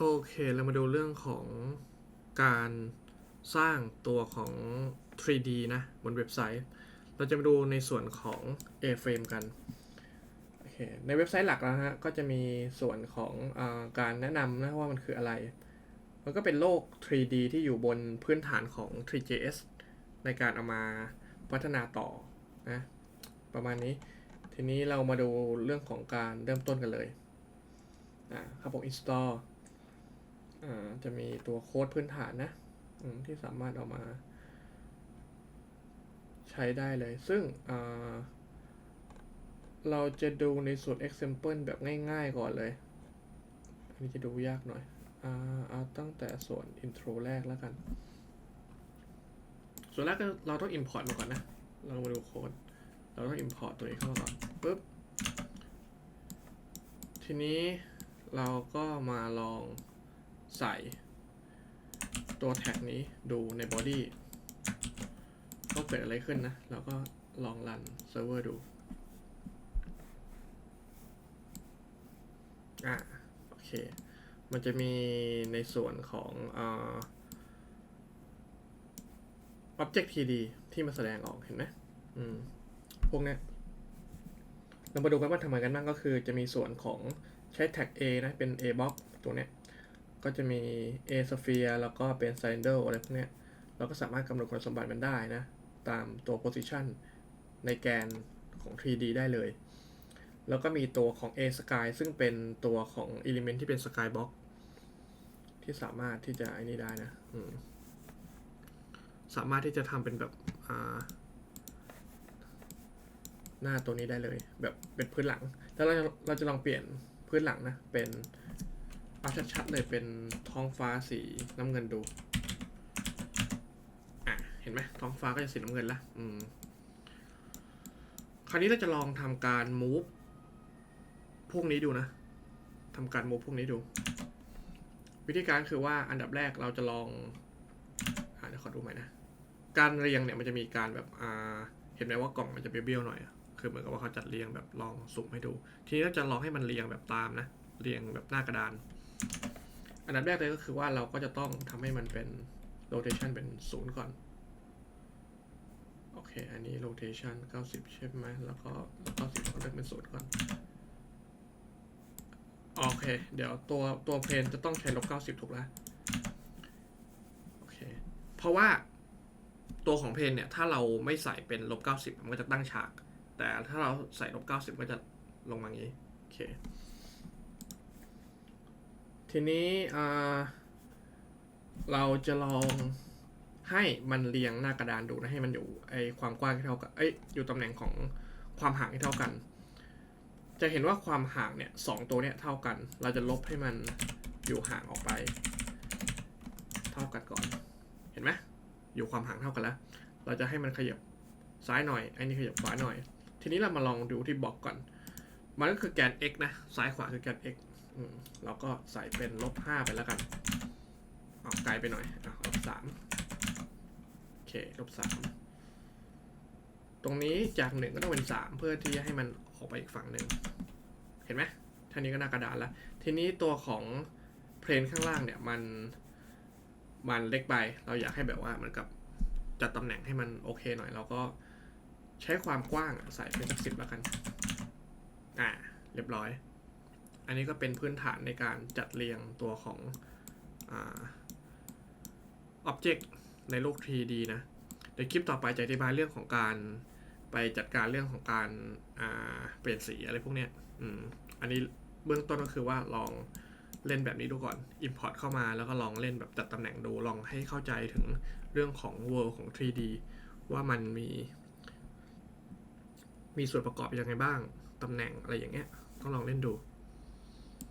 โอเค เรามาดูเรื่องของการสร้างตัวของ 3D นะ บนเว็บไซต์ เราจะมาดูในส่วนของ A-frame กัน โอเค ในเว็บไซต์หลักแล้วฮะ ก็จะมีส่วนของอการแนะนำนะว่ามันคืออะไร มันก็เป็นโลก 3D ที่อยู่บนพื้นฐานของ 3JS ในการเอามาพัฒนาต่อนะ ประมาณนี้ ทีนี้เรามาดูเรื่องของการเริ่มต้นกันเลย อ่าครับผม install อ่าจะมีตัวโค้ดพื้นฐานนะที่สามารถเอามา ใช้ได้เลย ซึ่งเราจะดูในส่วน example แบบง่ายๆก่อนเลย อันนี้จะดูยากหน่อยอ่าเอาตั้งแต่ส่วน intro แรกแล้วกัน ส่วนแรกเราต้อง import มาก่อนนะ เรามาดูโค้ด เราต้อง import ตัวนี้เข้ามาก่อนปุ๊บ ทีนี้เราก็มาลอง ใส่ ตัวแท็กนี้ดูใน body ก็เกิดอะไรขึ้นนะ เราก็ลองรันเซิร์ฟเวอร์ดู อะ โอเค มันจะมีในส่วนของอ่า object td ที่มาแสดงออกเห็นไหมอืม พวกเนี้ยเรามาดูกันว่าทำไมกันบ้างก็คือจะมีส่วนของใช้แท็ก A นะ เป็น A box ตัวเนี้ย ก็จะมี A sphere แล้วก็เป็น cylinder อะไรพวกนี้เราก็สามารถกำหนดคุณสมบัติมันได้นะ ตามตัว position ในแกนของ 3D ได้เลย แล้วก็มีตัวของ A sky ซึ่งเป็นตัวของ element ที่เป็น sky box ที่สามารถที่จะไอ้นี่ได้นะสามารถที่จะทำเป็นแบบหน้าตัวนี้ได้เลย แบบเป็นพื้นหลัง แล้วเราเราจะลองเปลี่ยนพื้นหลังนะ เป็น เอาชัดๆเลยเป็นท้องฟ้าสีน้ำเงินดู อะ เห็นไหมท้องฟ้าก็จะสีน้ำเงินละอืม คราวนี้เราจะลองทำการ move พวกนี้ดูนะทำการ move พวกนี้ดู วิธีการคือว่าอันดับแรกเราจะลองอ่าเดี๋ยวขอดูใหม่นะ การเรียงเนี่ยมันจะมีการแบบอ่าเห็นไหมว่ากล่องมันจะเบี้ยวๆหน่อยอะคือเหมือนกับว่าเขาจัดเรียงแบบลองสุ่มให้ดู ทีนี้เราจะลองให้มันเรียงแบบตามนะ เรียงแบบหน้ากระดาน อันดับแรกเลยก็คือว่าเราก็จะต้องทำให้มันเป็น rotation เป็นศูนย์ก่อน โอเค อันนี้ rotation 90 ใช่ไหม แล้วก็90ก็เลือกเป็นศูนย์ก่อน โอเค เดี๋ยวตัวตัวเพนจะต้องใช้ลบ90 ถูกแล้วโอเค เพราะว่าตัวของเพนเนี่ย ถ้าเราไม่ใส่เป็นลบ90 มันก็จะตั้งฉาก แต่ถ้าเราใส่ลบ90 ก็จะลงมาอย่างนี้ โอเค ทีนี้เราจะลองให้มันเรียงหน้ากระดานดูนะให้มันอยู่ไอความกว้างที่เท่ากันเอ้ยอยู่ตำแหน่งของความห่างที่เท่ากัน จะเห็นว่าความห่างเนี่ยสองตัวเนี่ยเท่ากัน เราจะลบให้มันอยู่ห่างออกไป เท่ากันก่อน เห็นไหมอยู่ความห่างเท่ากันแล้ว เราจะให้มันขยับซ้ายหน่อยอันนี้ขยับขวาหน่อย ทีนี้เรามาลองดูที่บล็อกก่อน มันก็คือแกน x นะซ้ายขวาคือแกน x เราก็ใส่เป็นลบห้าไปแล้วกันเอาไกลไปหน่อยอะลบสามโอเคลบสามตรงนี้จากหนึ่งก็ต้องเป็นสามเพื่อที่จะให้มันออกไปอีกฝั่งหนึ่งเห็นไหมท่านี้ก็หน้ากระดานแล้ว ทีนี้ตัวของเพลนข้างล่างเนี่ยมันมันเล็กไป เราอยากให้แบบว่าเหมือนกับจัดตำแหน่งให้มันโอเคหน่อย เราก็ใช้ความกว้างใส่เป็นสักสิบแล้วกัน อ่า เรียบร้อย อันนี้ก็เป็นพื้นฐานในการจัดเรียงตัวของอ่า object ในโลก 3D นะเดี๋ยวคลิปต่อไปจะอธิบายเรื่องของการไปจัดการเรื่องของการาเปลี่ยนสีอะไรพวกเนี้ยอืมอันนี้เบื้องต้นก็คือว่าลองเล่นแบบนี้ดูก่อน import เข้ามาแล้วก็ลองเล่นแบบจัดตำแหน่งดู ลองให้เข้าใจถึงเรื่องของ world ของ 3D ว่ามันมี มีส่วนประกอบยังไงบ้าง ตำแหน่งอะไรอย่างเงี้ย ต้องลองเล่นดู